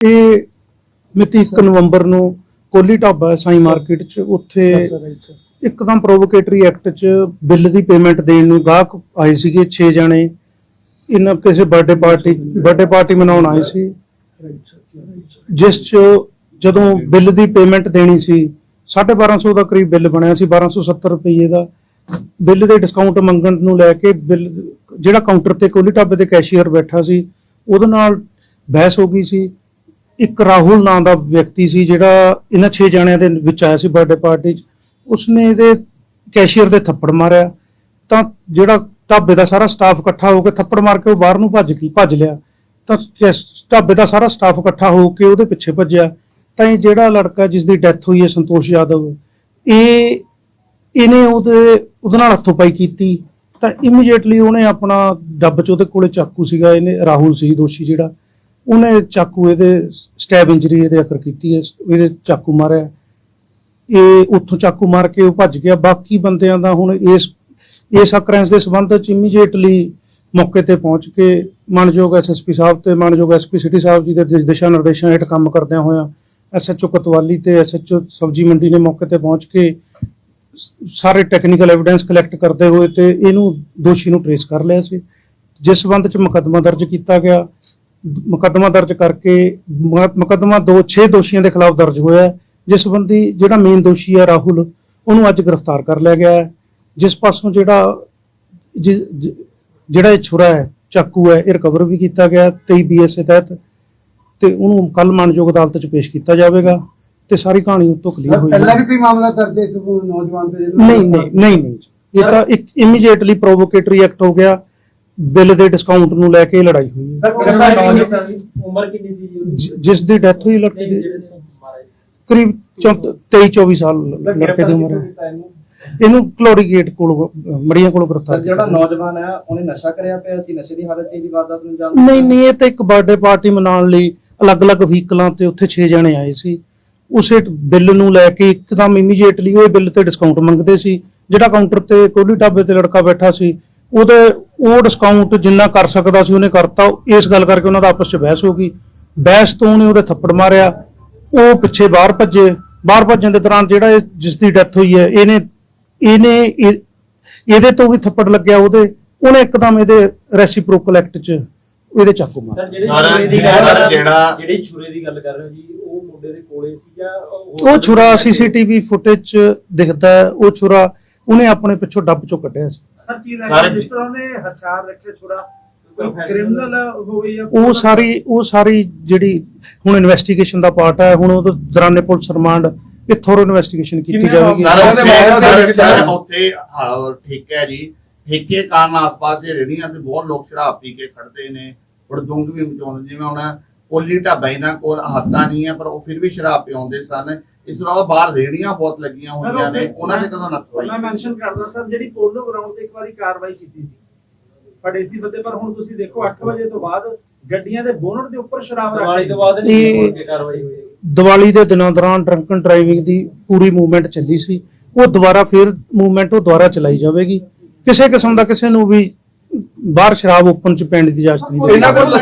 ਇਹ ਮਿਤੀ 1 ਨਵੰਬਰ ਨੂੰ ਕੋਲੀ ਢਾਬਾ ਸਾਈ ਮਾਰਕੀਟ 'ਚ ਉੱਥੇ ਇੱਕਦਮ ਪ੍ਰੋਵੋਕੇਟਰੀ ਐਕਟ 'ਚ ਬਿੱਲ ਦੀ ਪੇਮੈਂਟ ਦੇਣ ਨੂੰ ਗਾਹਕ ਆਏ ਸੀਗੇ 6 ਜਣੇ। ਇਹਨਾਂ ਕਿਸੇ ਬਰਥਡੇ ਪਾਰਟੀ ਬਰਥਡੇ ਪਾਰਟੀ ਮਨਾਉਣ ਆਏ ਸੀ। ਜਿਸ 'ਚ ਜਦੋਂ ਬਿੱਲ ਦੀ ਪੇਮੈਂਟ ਦੇਣੀ ਸੀ 1250 ਦਾ ਕਰੀਬ ਬਿੱਲ ਬਣਿਆ ਸੀ 1270 ਰੁਪਏ ਦਾ। ਬਿੱਲ ਦੇ ਡਿਸਕਾਊਂਟ ਮੰਗਣ ਨੂੰ ਲੈ ਕੇ ਬਿੱਲ ਜਿਹੜਾ ਕਾਊਂਟਰ ਤੇ ਕੋਲੀ ਢਾਬੇ ਦੇ ਕੈਸ਼ੀਅਰ ਬੈਠਾ ਸੀ ਉਹਦੇ ਨਾਲ ਬਹਿਸ ਹੋ ਗਈ ਸੀ। ਇੱਕ ਰਾਹੁਲ ਨਾਂ ਦਾ ਵਿਅਕਤੀ ਸੀ ਜਿਹੜਾ ਇਹਨਾਂ 6 ਜਣਿਆਂ ਦੇ ਵਿੱਚ ਆਇਆ ਸੀ ਬਰਥਡੇ ਪਾਰਟੀ 'ਚ। ਉਸਨੇ ਇਹਦੇ ਕੈਸ਼ੀਅਰ ਦੇ ਥੱਪੜ ਮਾਰਿਆ। ਤਾਂ ਜਿਹੜਾ ਢਾਬੇ ਦਾ ਸਾਰਾ ਸਟਾਫ ਇਕੱਠਾ ਹੋ ਕੇ ਥੱਪੜ ਮਾਰ ਕੇ ਉਹ ਬਾਹਰ ਨੂੰ ਭੱਜ ਗਈ ਭੱਜ ਲਿਆ। ਤਾਂ ਢਾਬੇ ਦਾ ਸਾਰਾ ਸਟਾਫ ਇਕੱਠਾ ਹੋ ਕੇ ਉਹਦੇ ਪਿੱਛੇ ਭੱਜਿਆ। ਤਾਂ ਇਹ ਜਿਹੜਾ ਲੜਕਾ ਜਿਸ ਦੀ ਡੈਥ ਹੋਈ ਹੈ, ਸੰਤੋਸ਼ ਯਾਦਵ, ਇਹ, ਇਹਨੇ ਉਹਦੇ ਉਹਦੇ ਨਾਲ ਹੱਥੋਂ ਪਾਈ ਕੀਤੀ। ਤਾਂ ਇਮੀਡੀਏਟਲੀ ਉਹਨੇ ਆਪਣਾ ਡੱਬ ਚ ਉਹਦੇ ਕੋਲੇ ਚਾਕੂ ਸੀਗਾ, ਇਹਨੇ ਰਾਹੁਲ ਸੀ, ਦੋਸ਼ੀ ਜਿਹੜਾ। ਉਹਨੇ ਚਾਕੂ ਇਹਦੇ ਸਟੈਬ ਇੰਜਰੀ ਇਹਦੇ ਅਕਰ ਕੀਤੀ ਹੈ, ਇਹਦੇ ਚਾਕੂ ਮਾਰਿਆ। ਇਹ ਉੱਥੋਂ ਚਾਕੂ ਮਾਰ ਕੇ ਉਹ ਭੱਜ ਗਿਆ। ਬਾਕੀ ਬੰਦਿਆਂ ਦਾ ਹੁਣ ਇਸ ਇਸ ਅਕਰੈਂਸ ਦੇ ਸੰਬੰਧ ਚ ਇਮੀਡੀਏਟਲੀ ਮੌਕੇ ਤੇ ਪਹੁੰਚ ਕੇ ਮਾਨਯੋਗ ਐਸਐਸਪੀ ਸਾਹਿਬ ਤੇ ਮਾਨਯੋਗ ਐਸਪੀ ਸਿਟੀ ਸਾਹਿਬ ਜੀ ਦੇ ਦਿਸ਼ਾ ਨਿਰਦੇਸ਼ਾਂ ਹੇਠ ਕੰਮ ਕਰਦਿਆਂ ਹੋਇਆਂ ਐਸਐਚਓ ਕਤਵਾਲੀ ਤੇ ਐਸਐਚਓ ਸਬਜੀ ਮੰਡੀ ਨੇ ਮੌਕੇ ਤੇ ਪਹੁੰਚ ਕੇ ਸਾਰੇ ਟੈਕਨੀਕਲ ਐਵੀਡੈਂਸ ਕਲੈਕਟ ਕਰਦੇ ਹੋਏ ਤੇ ਇਹਨੂੰ ਦੋਸ਼ੀ ਨੂੰ ਟ੍ਰੇਸ ਕਰ ਲਿਆ ਸੀ। ਜਿਸ ਸੰਬੰਧ ਚ ਮੁਕੱਦਮਾ ਦਰਜ ਕੀਤਾ ਗਿਆ। ਮੁਕੱਦਮਾ ਦਰਜ ਕਰਕੇ ਮੁਕ- ਮੁਕੱਦਮਾ ਦੋ 6 ਦੋਸ਼ੀਆਂ ਦੇ ਖਿਲਾਫ ਦਰਜ ਹੋਇਆ ਹੈ, ਜਿਸ ਸੰਬੰਧੀ ਜਿਹੜਾ ਮੇਨ ਦੋਸ਼ੀ ਹੈ ਰਾਹੁਲ ਉਹਨੂੰ ਅੱਜ ਗ੍ਰਿਫਤਾਰ ਕਰ ਲਿਆ ਗਿਆ ਹੈ। ਜਿਸ ਪਾਸੋਂ ਜਿਹੜਾ ਜਿਹੜਾ ਇਹ ਛੁਰਾ ਹੈ ਚਾਕੂ ਹੈ ਇਹ ਰਿਕਵਰ ਵੀ ਕੀਤਾ ਗਿਆ 23 ਬੀਐਸਏ ਤਹਿਤ ਤੇ ਉਹਨੂੰ ਕੱਲ ਮਾਨਯੋਗ ਅਦਾਲਤ 'ਚ ਪੇਸ਼ ਕੀਤਾ ਜਾਵੇਗਾ ਤੇ ਸਾਰੀ ਕਹਾਣੀ ਉਤੋਂ ਕਲੀਅਰ ਹੋਈ ਪਹਿਲਾਂ ਵੀ ਕੋਈ ਮਾਮਲਾ ਦਰਜ ਹੈ ਇਸ ਨੌਜਵਾਨ ਤੇ? ਨਹੀਂ ਨਹੀਂ ਨਹੀਂ ਨਹੀਂ ਇਹ ਤਾਂ ਇੱਕ ਇਮੀਡੀਏਟਲੀ ਪ੍ਰੋਵੋਕੇਟਰੀ ਐਕਟ ਹੋ ਗਿਆ। ਬਿੱਲ ਦੇ ਡਿਸਕਾਊਂਟ ਨੂੰ ਲੈ ਕੇ ਲੜਾਈ ਹੋਈ ਹੈ। ਸਰ, ਕਿੰਨਾ ਕਿੰਨਾ ਨੌਜਵਾਨ ਸੀ? ਉਮਰ ਕਿੰਨੀ ਸੀ ਜੀ ਉਹਦੀ? ਜਿ- ਜਿਸ ਦੀ ਡੈਥ ਹੋਈ ਲੜਕੇ ਨਹੀਂ, ਦੀ। ਜਿਹੜੇ ਨੇ ਮਾਰੇ ਕਰੀਬ 23 24 ਸਾਲ ਲੜਕੇ ਦੀ ਉਮਰ ਹੈ। ਇਹਨੂੰ? ਗੇਟ ਕੋਲ ਮੜੀਆਂ ਕੋਲ ਗ੍ਰਿਫਤਾਰ ਸਰ ਜਿਹੜਾ ਕੀਤਾ। ਨੌਜਵਾਨ ਹੈ ਉਹਨੇ ਨਸ਼ਾ ਕਰਿਆ ਪਿਆ ਸੀ? ਨਸ਼ੇ ਦੀ ਹਾਲਤ 'ਚ ਇਹਦੀ ਵਾਰਦਾਤ ਨੂੰ ਅੰਜਾਮ ਨਹੀਂ ਨਹੀਂ ਇਹ ਤਾਂ ਇੱਕ ਬਰਥਡੇ ਪਾਰਟੀ ਮਨਾਉਣ ਲਈ ਅਲੱਗ-ਅਲੱਗ ਵਹੀਕਲਾਂ ਤੇ ਉੱਥੇ 6 ਜਣੇ ਆਏ ਸੀ। ਉਸੇ ਬਿੱਲ ਨੂੰ ਲੈ ਕੇ ਇੱਕਦਮ ਇਮੀਡੀਏਟਲੀ ਉਹ ਬਿੱਲ ਤੇ ਡਿਸਕਾਊਂਟ ਮੰਗਦੇ ਸੀ। ਜਿਹੜਾ ਕਾਊਂਟਰ ਤੇ ਕੋਲੀ ਢਾਬੇ ਤੇ ਲੜਕਾ ਬੈਠਾ ਸੀ ਉਹਦੇ ਉਹ ਡਿਸਕਾਊਂਟ ਜਿੰਨਾ ਕਰ ਸਕਦਾ ਸੀ ਉਹਨੇ ਕਰਤਾ ਇਸ ਗੱਲ ਕਰਕੇ ਉਹਨਾਂ ਦਾ ਆਪਸ 'ਚ ਬਹਿਸ ਹੋ ਗਈ। ਬਹਿਸ ਤੋਂ ਉਹਨੇ ਉਹਦੇ ਥੱਪੜ ਮਾਰਿਆ। ਉਹ ਪਿੱਛੇ ਬਾਹਰ ਭੱਜੇ। ਬਾਹਰ ਭੱਜਣ ਦੇ ਦੌਰਾਨ ਜਿਹੜਾ ਇਹ ਜਿਸ ਦੀ ਡੈਥ ਹੋਈ ਹੈ ਇਹਨੇ ਇਹਨੇ ਇਹ- ਇਹਦੇ ਤੋਂ ਵੀ ਥੱਪੜ ਲੱਗਿਆ ਉਹਦੇ। ਉਹਨੇ ਇੱਕਦਮ ਇਹਦੇ ਰੈਸੀਪ੍ਰੋਕਲ ਐਕਟ 'ਚ ਇਹਦੇ ਚਾਕੂ ਮਾਰ। ਸਰ ਜਿਹੜੇ ਸਾਰਾ ਛੁਰੇ ਦੀ ਜਿਹੜਾ- ਗੱਲ ਜਿਹੜਾ- ਜਿਹੜੀ ਛੁਰੇ ਦੀ ਗੱਲ ਕਰ ਰਹੇ ਹੋ ਜੀ ਉਹ ਮੁੰਡੇ ਦੇ ਕੋਲੇ ਸੀ ਜਾਂ ਉਹ ਛੁਰਾ ਸੀਸੀਟੀਵੀ ਫੁਟੇਜ 'ਚ ਦਿਖਦਾ ਹੈ, ਉਹ ਛੁਰਾ ਉਹਨੇ ਆਪਣੇ ਪਿੱਛੋਂ ਡੱਬ 'ਚੋਂ ਕੱਢਿਆ ਸੀ। ਸਰ ਕੀ ਸਾਰੇ ਲੱਗਦਾ ਜਿਸ ਤਰ੍ਹਾਂ ਉਹਨੇ ਹਥਿਆਰ ਰੱਖੇ ਛੋੜਾ ਕੋਈ ਕ੍ਰਿਮੀਨਲ ਹੋਵੇ ਜਾਂ ਉਹ ਸਾਰੀ ਉਹ ਸਾਰੀ ਜਿਹੜੀ ਹੁਣ ਇਨਵੈਸਟੀਗੇਸ਼ਨ ਦਾ ਪਾਰਟ ਹੈ ਹੁਣ ਉਹ ਦੌਰਾਨੇ ਪੁਲਿਸ ਰਿਮਾਂਡ ਇਹ ਥੋਰੋ ਇਨਵੈਸਟੀਗੇਸ਼ਨ ਕੀਤੀ ਜਾਵੇਗੀ। ਸਰ ਉੱਥੇ ਠੀਕ ਹੈ ਜੀ। ਠੇਕੇ ਕਾਰਨ ਆਸ-ਪਾਸ ਦੇ ਰੇੜੀਆਂ ਤੇ ਬਹੁਤ ਲੋਕ ਸ਼ਰਾਬ ਪੀ ਕੇ ਖੜਦੇ ਨੇ। ਬੜਦੁੰਗ ਵੀ ਮਚਾਉਂਦੇ ਜਿਵੇਂ ਹੁਣ ਕੋਲੀ ਢਾਬਾ ਇਹਨਾਂ ਕੋਲ ਹੱਦਾਂ ਨਹੀਂ ਹੈ ਪਰ ਉਹ ਫਿਰ ਵੀ ਸ਼ਰਾਬ ਪਿਆਉਂਦੇ ਸਨ। ਇਸ ਤੋਂ ਇਲਾਵਾ ਬਾਹਰ ਰੇੜੀਆਂ ਬਹੁਤ ਲੱਗੀਆਂ ਹੋਈਆਂ ਨੇ ਉਹਨਾਂ ਦੇ ਕਦੋਂ ਨੱਥ ਮੈਂ ਮੈਂਸ਼ਨ ਕਰਦਾ ਸਰ ਜਿਹੜੀ ਪੋਲੋ ਗਰਾਊਂਡ ਤੇ ਇੱਕ ਵਾਰੀ ਕਾਰਵਾਈ ਕੀਤੀ ਸੀ। ਫੜੇ ਸੀ ਬੰਦੇ ਪਰ ਹੁਣ ਤੁਸੀਂ ਦੇਖੋ 8 ਵਜੇ ਤੋਂ ਬਾਅਦ ਗੱਡੀਆਂ ਦੇ ਬੋਨਟ ਦੇ ਉੱਪਰ ਸ਼ਰਾਬ ਰੱਖ ਦਿਵਾਲੀ। ਤੋਂ ਬਾਅਦ ਨਹੀਂ ਮੁੜ ਕੇ ਕਾਰਵਾਈ ਹੋਈ। ਦੀਵਾਲੀ ਦੇ ਦਿਨਾਂ ਦੌਰਾਨ ਡਰੰਕਨ ਡਰਾਈਵਿੰਗ ਦੀ ਪੂਰੀ ਮੂਵਮੈਂਟ ਚੱਲੀ ਸੀ। ਉਹ ਦੁਬਾਰਾ ਫਿਰ ਮੂਵਮੈਂਟ ਉਹ ਦੁਬਾਰਾ ਚਲਾਈ ਜਾਵੇਗੀ। ਕਿਸੇ ਕਿਸਮ ਦਾ ਕਿਸੇ ਨੂੰ ਵੀ ਬਾਹਰ ਸ਼ਰਾਬ ਓਪਨ ਚ ਪੈਣ ਦੀ ਇਜਾਜ਼ਤ ਨਹੀਂ ਇਹਨਾਂ ਕੋਲ